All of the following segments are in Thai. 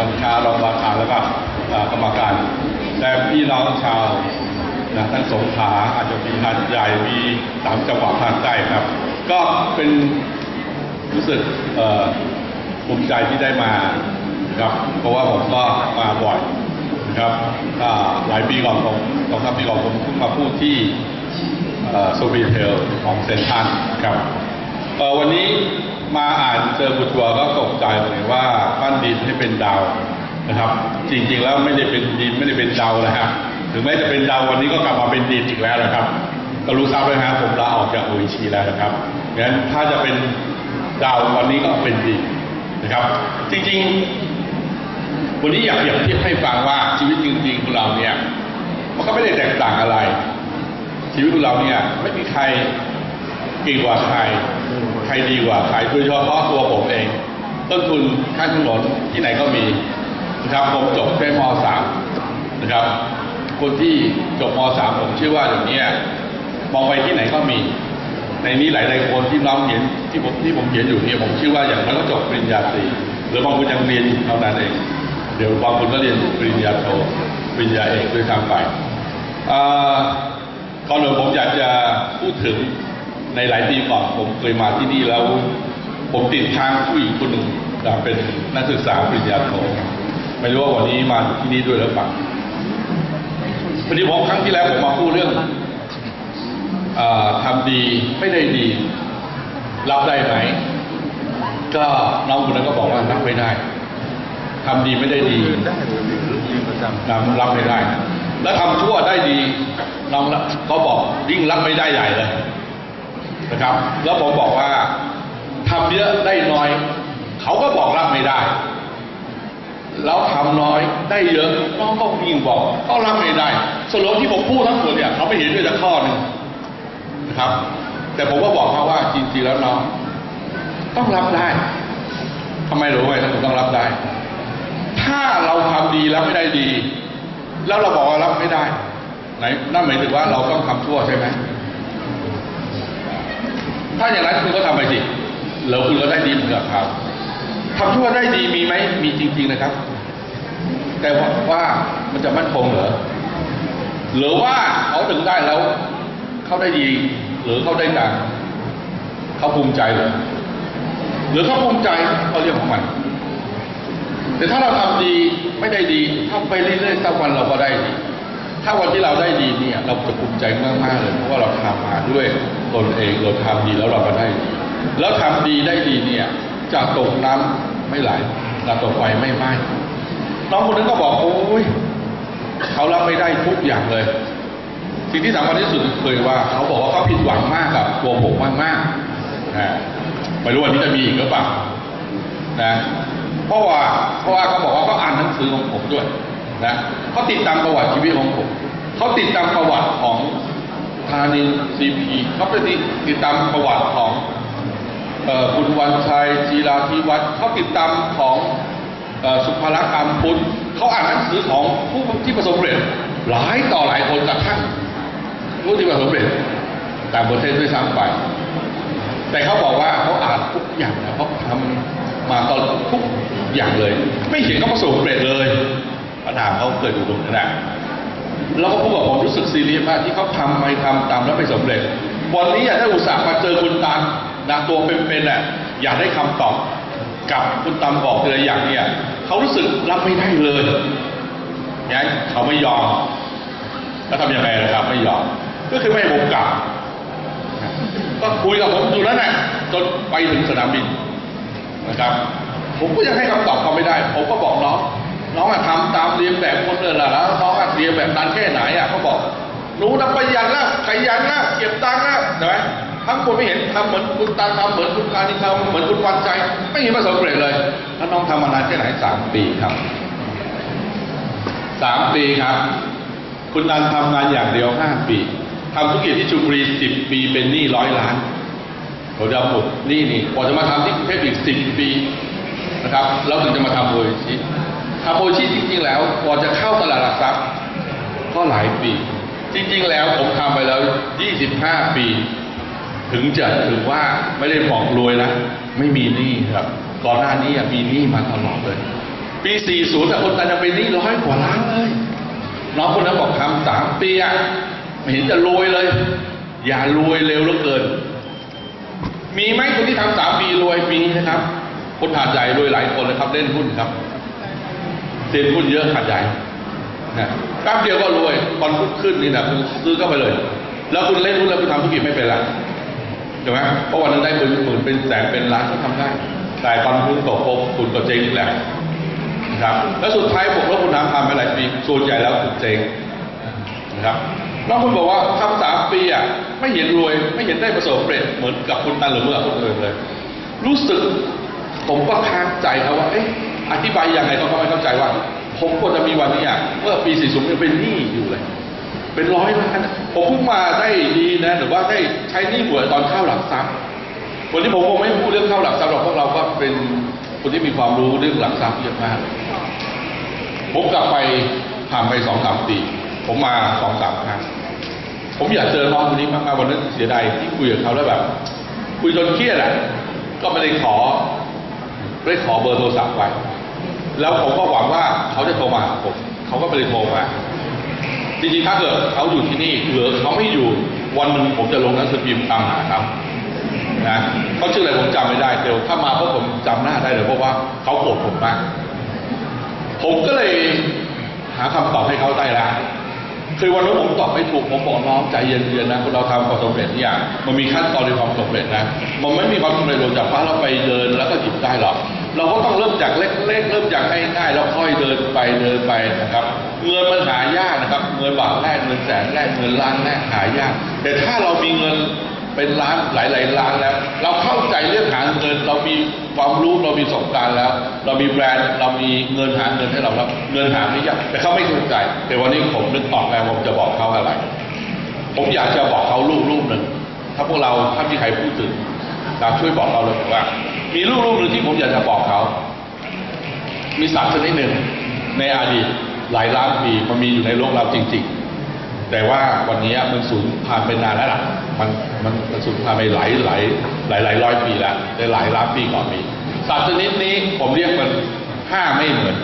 ร้านค้ารองประธานแล้วก็กรรมการและพี่น้องชาวนะทั้งสงขลาอาจจะมีหาดใหญ่มีสามจังหวัดภาคใต้ครับ ก็เป็นรู้สึกภูมิใจที่ได้มาครับเพราะว่าผมก็มาบ่อยนะครับหลายปีก่อนผมสองสามปีก่อนผมเพิ่งมาพูดที่โซบีเทลของเซนทรันครับวันนี้ มาอ่านเจอบุตรัวก็ตกใจเลยว่าปั้นดินให้เป็นดาวนะครับ จริงๆแล้วไม่ได้เป็นดินไม่ได้เป็นดาวนะฮะถึงแม้จะเป็นดาววันนี้ก็กลับมาเป็นดินอีกแล้วนะครับ ก็รู้ทราบไหมฮะผมลาออกจากโออิชิแล้วนะครับงั้นถ้าจะเป็นดาววันนี้ก็เป็นดินนะครับ จริงๆ วันนี้อยากเปรียบเทียบให้ฟังว่าชีวิตจริงๆของเราเนี่ยมันก็ไม่ได้แตกต่างอะไร ชีวิตของเราเนี่ยไม่มีใครเก่งกว่าใคร ครดีกว่าใครโดยเฉพาะตัวผมเองต้นทุนค่าถนนที่ไหนก็มีนะครับผมจบแค่ม .3 นะครับ คนที่จบม .3 ผมเชื่อว่าอย่างนี้ยมองไปที่ไหนก็มี ในนี้หลายๆคนที่น้องเห็นที่ผมที่ผมเขียนอยู่เนี่ยผมเชื่อว่าอย่างน้อยก็จบปริญญาตรีหรือบางคนยังเรียนเท่านั้นเอง เดี๋ยวบางคนก็เรียนปริญญาโทปริญญาเอกด้วยซ้ำไปอ่าก่อนอื่นผมอยากจะพูดถึง ในหลายปีก่อนผมเคยมาที่นี่แล้ว ผมติดค้างผู้หญิงคนหนึ่งเป็นนักศึกษาปริญญาโทไม่รู้ว่าวันนี้มาที่นี่ด้วยหรือเปล่าพอดีผมครั้งที่แล้วผมมาพูดเรื่องอาทำดีไม่ได้ดี รับได้ไหม ก็น้องคนนั้นก็บอกว่ารับไม่ได้ทำดีไม่ได้ดีรับไม่ได้ แล้วทำชั่วได้ดีน้องเขาบอกยิ่งรับไม่ได้ใหญ่เลย นะครับ แล้วผมบอกว่าทำเยอะได้น้อย เขาก็บอกรับไม่ได้ แล้วทำน้อยได้เยอะน้องก็ยิ่งบอกก็รับไม่ได้สรุปที่ผมพูดทั้งหมดเนี่ยเขาไม่เห็นด้วยสักข้อหนึ่งนะครับ แต่ผมก็บอกเขาว่าจริงๆแล้วน้องต้องรับได้ทำไมรู้ไหมทำไมต้องรับได้ ถ้าเราทำดีแล้วไม่ได้ดี แล้วเราบอกว่ารับไม่ได้ไหนนั่นหมายถึงว่าเราต้องทำชั่วใช่ไหม ถ้าอย่างนั้นคุณก็ทำไปสิแล้วคุณก็ได้ดีเหมือนกับเขาทำชั่วได้ดีมีไหมมีจริง ๆนะครับ แต่ว่ามันจะมั่นคงเหรอหรือว่าเขาถึงได้แล้วเขาได้ดี หรือเขาได้ดังเขาภูมิใจเหรอหรือเขาภูมิใจเขาเรื่องของมัน แต่ถ้าเราทำดีไม่ได้ดีทำไปเรื่อยๆสักวันเราก็ได้ดีถ้าวันที่เราได้ดีเนี่ย เราจะภูมิใจมากๆเลยเพราะว่าเราทำมาด้วย ตนเองเราทำดีแล้วเราก็ได้ดีแล้วทำดีได้ดีเนี่ยจะตกน้ำไม่ไหลจะตกไฟไม่ไหม้น้องคนนั้นก็บอกโอ้ยเขารับไม่ได้ทุกอย่างเลย สิ่งที่สำคัญที่สุดคือว่า เขาบอกว่าเขาผิดหวังมากกับตัวผมมากๆนะไม่รู้วันนี้จะมีอีกหรือเปล่านะเพราะว่าเพราะว่าเขาบอกว่าเขาอ่านหนังสือของผมด้วยนะเขาติดตามประวัติชีวิตของผมเขาติดตามประวัติของ ธานินซีพีเขาไปติดติดตามประวัติของคุณวันชัยจีราธิวัฒน์เขาติดตามของสุภลักษณ์อัมพุทธเขาอ่านหนังสือของผู้ที่ประสบเร็จหลายต่อหลายคนกระทั่งผู้ที่ประสบเร็จต่างประเทศด้วยซ้ำไปแต่เขาบอกว่าเขาอ่านทุกอย่างนะเขาทำมาตลอดทุกอย่างเลย ไม่เห็นเขาประสบความสำเร็จเลยปัญหาเขาเกิดอยู่ตรงนั้นนะ แล้วก็พูดกับผมรู้สึกซีเรียสมากที่เขาทำไปทำตามแล้วไม่สำเร็จ วันนี้อยากได้อุตส่าห์มาเจอคุณตามนะตัวเป็นๆน่ะอยากได้คำตอบกับคุณตามบอกแต่ละอย่างเนี่ยเขารู้สึกรับไม่ได้เลยงั้นเขาไม่ยอม แล้วทำยังไงล่ะครับ ไม่ยอม ก็คือไม่ให้ผมกลับ ก็คุยกับผมอยู่นั้นน่ะจนไปถึงสนามบินนะครับ ผมก็ยังให้คำตอบเขาไม่ได้ ผมก็บอกน้อง น้องอะทำตามเรียนแบบคนอื่นแหละแล้วน้องอะเรียนแบบนั้นแค่ไหนอะเขาบอกหนูทำประหยัดแล้วขยันแล้วเก็บตังค์แล้วใช่ไหมทั้งคนไม่เห็นทำเหมือนคุณตาทำเหมือนคุณการนิทำเหมือนคุณวันใจ ไม่เห็นประสบความสำเร็จเลยแล้วน้องทำมานานแค่ไหนสามปีครับสามปีครับ คุณนันทำงานอย่างเดียวห้าปีทำธุรกิจที่ชลบุรีสิบปีเป็นหนี้ร้อยล้านผมจะหมดหนี้นี่กว่าจะมาทำที่กรุงเทพอีกสิบปีนะครับ แล้วถึงจะมาทำโอชิ ทำโอชิจริงๆแล้วกว่าจะเข้าตลาดหลักทรัพย์ก็หลายปี จริง ๆ แล้วผมทำไปแล้ว 25 ปี ถึงจะถือว่าไม่ได้บอกรวยนะ ไม่มีหนี้ครับ ก่อนหน้านี้มีหนี้มาตลอดเลย ปี 40แต่คนตายยังเป็นหนี้ร้อยกว่าล้านเลยน้องคนนั้นบอกทำสามปีอะไม่เห็นจะรวยเลย อย่ารวยเร็วเหลือเกิน มีไหมคนที่ทำสามปีรวยปีนี้นะครับ คนหาดใหญ่รวยหลายคนเลยครับเล่นหุ้นครับ เล่นหุ้นเยอะหาดใหญ่นะแป๊บเดียวก็รวยตอนขึ้นนี่นะคุณซื้อเข้าไปเลย แล้วคุณเล่นหุ้นแล้วคุณทำธุรกิจไม่เป็นละใช่ไหมเพราะวันนั้นได้เป็นหมื่นเป็นแสนเป็นล้านก็ทำได้ แต่ตอนคุณตกปบคุณก็เจ๊งอีกแหละนะครับ แล้วสุดท้ายผมแล้วคุณน้ำทำไปหลายปีส่วนใหญ่แล้วคุณเจ๊งนะครับน้องคุณบอกว่าทำสามปีอะไม่เห็นรวยไม่เห็นได้ประสบเร็จเหมือนกับคุณตันหรือเมื่อคนอื่นเลย รู้สึกผมก็ค้างใจเขาว่าเอ๊ะ อธิบายยังไงเขาก็ไม่เข้าใจว่า ผมก็จะมีวันนี้อะเมื่อปี40ยังเป็นหนี้อยู่เลย เป็นร้อยล้านผมเพิ่งมาได้ดีนะหรือว่าได้ใช้หนี้หวยตอนเข้าหลักทรัพย์วันนี้ผมคงไม่พูดเรื่องเข้าหลักทรัพย์หรอกเพราะเราก็เป็นคนที่มีความรู้เรื่องหลักทรัพย์เยอะมากผมกลับไปผ่านไปสองสามปีผมมาสองสามครั้งผมอยากเจอน้องคนนี้มากๆวันนั้นเสียดายที่คุยกับเขาแล้วแบบ คุยจนเครียดอะก็ไม่ได้ขอไม่ได้ขอเบอร์โทรศัพท์ไป แล้วผมก็หวังว่าเขาจะโทรมาผมเขาก็ไม่ได้โทรมาจริงๆถ้าเกิดเขาอยู่ที่นี่หรือเขาไม่อยู่วันหนึ่งผมจะลงหนังสือพิมพ์ตามหาครับนะเขาชื่ออะไรผมจำไม่ได้เดี๋ยวถ้ามาเพราะผมจำหน้าได้เลยเพราะว่าเขาโกรธผมมาก ผมก็เลยหาคำตอบให้เขาได้ล้วคือวันนั้นผมตอบไม่ถูกผมบอกน้องใจเย็นๆนะคนเราทำความสำเร็จเนี่ยมันมีขั้นตอนในความสำเร็จนะมันไม่มีความสำเร็จลงจากฟ้าเราไปเดินแล้วก็หยิบได้หรอก เราก็ต้องเริ่มจากเล็กๆเริ่มจากง่ายๆแล้วค่อยเดินไปเดินไปนะครับ เงินมันหายากนะครับ เงินบาทแรกเงินแสนแรกเงินล้านแรกหายาก แต่ถ้าเรามีเงินเป็นล้านหลายๆล้านแล้ว เราเข้าใจเรื่องหาเงิน เรามีความรู้เรามีประสบการณ์แล้ว เรามีแบรนด์เรามีเงินหาเงินให้เราแล้วเงินหาไม่ยากแต่เขาไม่เข้าใจ แต่วันนี้ผมนึกออกแล้วผมจะบอกเขาอะไร ผมอยากจะบอกเขาลูกลูกหนึ่งถ้าพวกเราถ้ามีใครพูดถึงเราช่วยบอกเราเลยว่า มีลูกลูกหนึ่งที่ผมอยากจะบอกเขา มีสัตว์ชนิดหนึ่งในอดีตหลายล้านปีมันมีอยู่ในโลกเราจริง ๆ แต่ว่าวันนี้มันสูญพันธุ์ไปนานแล้วล่ะ มันมันมันสูญพันธุ์ไปหลายหลายหลายหลายร้อยปีแล้วแต่หลายล้านปีก่อนมีสัตว์ชนิดนี้ผมเรียกมันห้าไม่เหมือน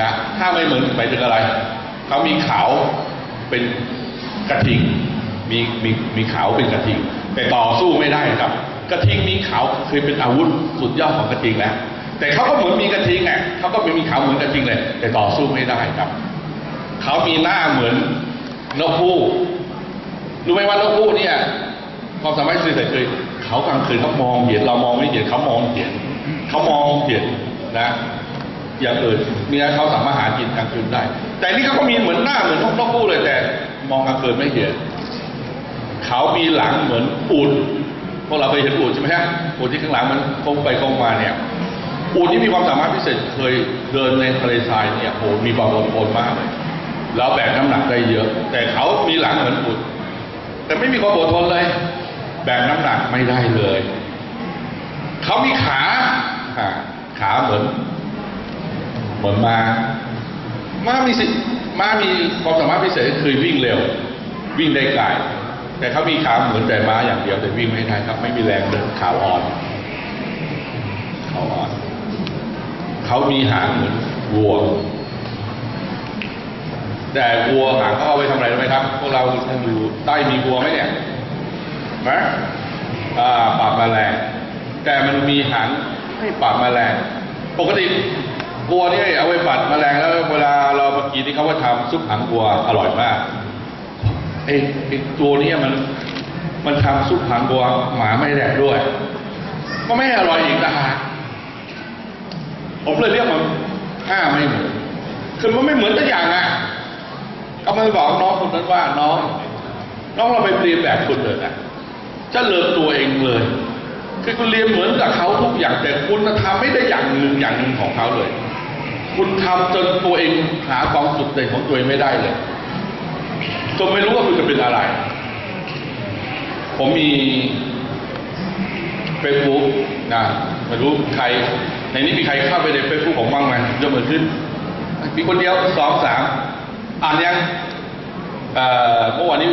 นะห้าไม่เหมือนหมายถึงอะไรเขามีขาวเป็นกระทิงมีมีมีขาวเป็นกระทิงแต่ต่อสู้ไม่ได้ครับ กระทิงมีขาวเคยเป็นอาวุธสุดยอดของกระทิงแล้วแต่เขาก็เหมือนมีกระทิงไงเขาก็ไม่มีขาวเหมือนกระทิงเลย แต่ต่อสู้ไม่ได้ครับ เขามีหน้าเหมือนนกฮูกรู้ไหมว่านกฮูกเนี่ยความสามารถพิเศษคือเขากลางคืนเขามองเห็นเรามองไม่เห็นเขามองเห็นเขามองเห็นนะอย่างอื่นเมียเขาสามารถหากินกลางคืนได้ แต่นี่เขาก็มีเหมือนหน้าเหมือนนกนกฮูกเลยแต่ มองกลางคืนไม่เห็นเขามีหลังเหมือนอูด พวกเราเคยเห็นอูดใช่ไหมฮะอูดที่ข้างหลังมันโค้งไปโค้งมาเนี่ยอูดที่มีความสามารถพิเศษเคยเดินในทะเลทรายเนี่ยโหมีความอดทนมากเลยแล้วแบกน้ำหนักได้เยอะ แต่เขามีหลังเหมือนอูดแต่ไม่มีความอดทนเลย แบกน้ำหนักไม่ได้เลยเขามีขาอ่าขาเหมือนเหมือนมาม้ามีสิม้ามีความสามารถพิเศษคือวิ่งเร็ว วิ่งได้ไกล แต่เขามีขาเหมือนแต่ม้าอย่างเดียวแต่วิ่งไม่ได้ครับ ไม่มีแรงเดินขาอ่อนขาอ่อนเขามีหางเหมือนวัว แต่วัวหางเขาเอาไปทำอะไรรู้ไหมครับ พวกเราอยู่ใต้มีวัวไหมเนี่ยไหมอ่าปราบแมลงแต่มันมีหางให้ปราบแมลงปกติวัวนี่เอาไว้ปัดแมลงแล้วเวลาเราเมื่อกี้ที่เขาว่าทำซุปหางวัวอร่อยมาก ไอ้ไอ้ตัวเนี้มันมันทำซุปหางวัวหมาไม่แดกด้วย ก็ไม่อร่อยอีกนะฮะผมเลยเรียกมันห้าไม่เหมือนคือมันไม่เหมือนตัวอย่างอะก็มาบอกน้องคนนั้นว่าน้อง น้องเราไปเรียนแบบคุณเลยนะจะเลิกตัวเองเลย คือคุณเรียนเหมือนกับเขาทุกอย่างแต่คุณทำไม่ได้อย่างหนึ่งอย่างหนึ่งของเขาเลย คุณทำจนตัวเองหาความสุดเด่นของตัวเองไม่ได้เลย จนไม่รู้ว่าคุณจะเป็นอะไร ผมมีเฟซบุ๊กนะไม่รู้ใคร ในนี้มีใครเข้าไปในเฟซบุ๊กผมบ้างไหมยกมือขึ้นมีคนเดียวสองสามอ่านยังเมื่อวานนี้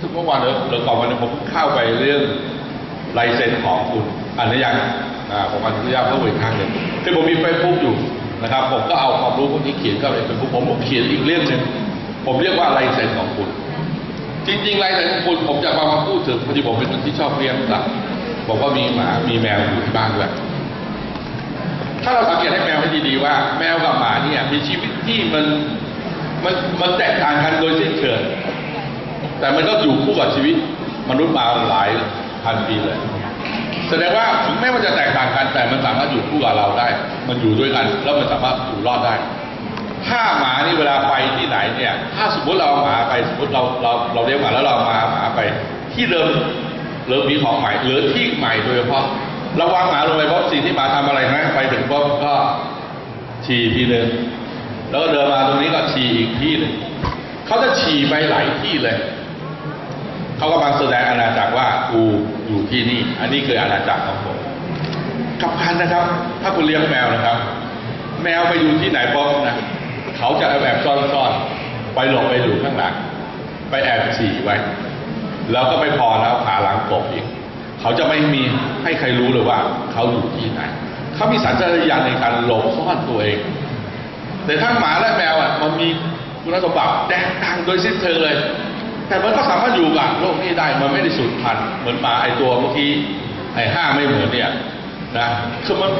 สึกเมื่อวานหรือหรือก่อนวันนี้ผมเข้าไปเรื่องลายเซ็นของคุณอ่านหรือยังอ่าผมอนุญาตเพิ่มอีกครั้งหนึ่งคือผมมีเฟซบุ๊กอยู่นะครับ ผมก็เอาความรู้พวกนี้เขียนเข้าไปเป็นผมผมเขียนอีกเรื่องหนึ่งผมเรียกว่าลายเซ็นของคุณ จริงๆลายเซ็นของคุณผมจะมามาพูดถึงพอดีผมเป็นคนที่ชอบเลี้ยงสัตว์ผมก็มีหมามีแมวอยู่ที่บ้านด้วยถ้าเราสังเกตให้แมวให้ดีๆว่า แมวกับหมาเนี่ยมีชีวิตที่มันมันมันแตกต่างกันโดยสิ้นเชิงแต่มันก็อยู่คู่กับชีวิต มนุษย์มาหลายพันปีเลย แสดงว่าถึงแม้มันจะแตกต่างกันแต่มันสามารถอยู่คู่กับเราได้ มันอยู่ด้วยกัน แล้วมันสามารถอยู่รอดได้ ถ้าหมานี่เวลาไปที่ไหนเนี่ย ถ้าสมมติเราหมาไปสมมติเราเราเราเลี้ยงหมาแล้วเรามาหมาไป ที่เดิมหรือมีของใหม่หรือที่ใหม่โดยเฉพาะเราวางหมาลงไปเพราะสิ่งที่หมาทำอะไรนะไปถึงปุ๊บก็ฉี่ทีหนึ่งแล้วก็เดินมาตรงนี้ก็ฉี่อีกที่หนึ่งเขาจะฉี่ไปหลายที่เลยเขากำลังแสดงอาณาจักรว่ากูอยู่ที่นี่ อันนี้คืออาณาจักรของผมกลับกันนะครับ ถ้าคุณเลี้ยงแมวนะครับ แมวไปอยู่ที่ไหนป๊อบนะ เขาจะเอาแบบซ่อนๆไปหลบไปอยู่ข้างหลัง ไปแอบฉี่ไว้ แล้วก็ไม่พอแล้วขาหลังกบอีก เขาจะไม่มีให้ใครรู้เลยว่า เขาอยู่ที่ไหน เขามีสัญชาตญาณในการหลบซ่อนตัวเอง แต่ทั้งหมาและแมวอะมันมีคุณสมบัติแตกต่างโดยสิ้นเชิงเลย แต่มันก็สามารถอยู่กับโลกนี้ได้ มันไม่ได้สูญพันธุ์เหมือนหมาไอตัวเมื่อกี้ไอห้าไม่เหมือนเนี่ยนะคือมัน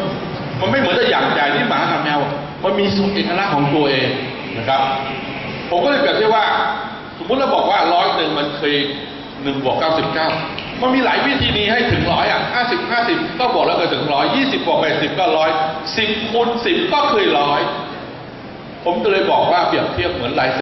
มันไม่เหมือนแต่อย่างใหญ่ที่หมากับแมว มันมีสุเอกลักษณ์ของตัวเองนะครับ ผมก็เลยเปรียบเทียบว่า สมมติเราบอกว่าร้อยหนึ่งมันเคยหนึ่งบวกเก้าสิบเก้ามันมีหลายวิธีนี้ให้ถึงร้อยอะห้าสิบห้าสิบก็บอกแล้วเก็ถึงร้อยยี่สิบบวกแปดสิบก็ร้อยสิบคูณสิบก็เคยร้อยผมก็เลยบอกว่าเปรียบเทียบเหมือนลายเซ็น